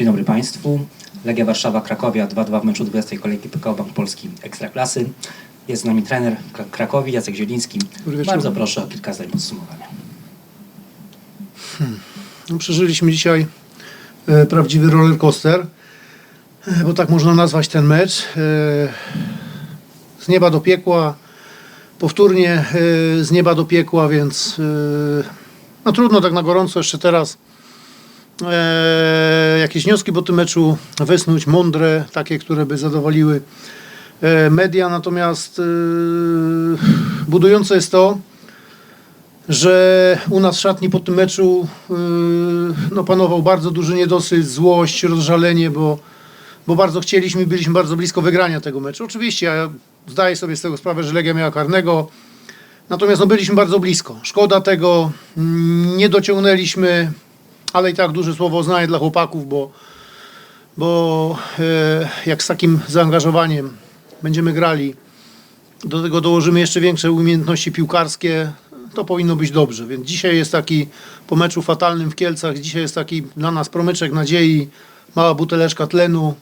Dzień dobry Państwu. Legia Warszawa Krakowia 2-2 w meczu 20 kolejki PKO Bank Polski Ekstraklasy. Jest z nami trener Krakowi Jacek Zieliński. Bardzo proszę o kilka zdań podsumowania. No, przeżyliśmy dzisiaj e, prawdziwy roller coaster, e, bo tak można nazwać ten mecz. E, z nieba do piekła, powtórnie e, z nieba do piekła, więc e, no trudno tak na gorąco jeszcze teraz e, jakieś wnioski po tym meczu wysnuć, mądre, takie, które by zadowoliły e, media. Natomiast e, budujące jest to, że u nas szatni po tym meczu yy, no, panował bardzo duży niedosyt, złość, rozżalenie, bo, bo bardzo chcieliśmy, byliśmy bardzo blisko wygrania tego meczu. Oczywiście ja zdaję sobie z tego sprawę, że Legia miała karnego, natomiast no, byliśmy bardzo blisko. Szkoda tego, nie dociągnęliśmy, ale i tak duże słowo uznanie dla chłopaków, bo, bo e, jak z takim zaangażowaniem będziemy grali, do tego dołożymy jeszcze większe umiejętności piłkarskie, to powinno być dobrze. Więc dzisiaj jest taki, po meczu fatalnym w Kielcach, dzisiaj jest taki dla nas promyczek nadziei, mała buteleczka tlenu,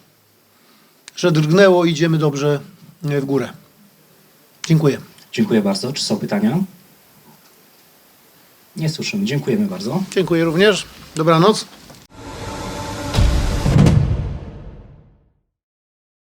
że drgnęło i idziemy dobrze e, w górę. Dziękuję. Dziękuję bardzo. Czy są pytania? Nie słyszymy. Dziękujemy bardzo. Dziękuję również. Dobranoc.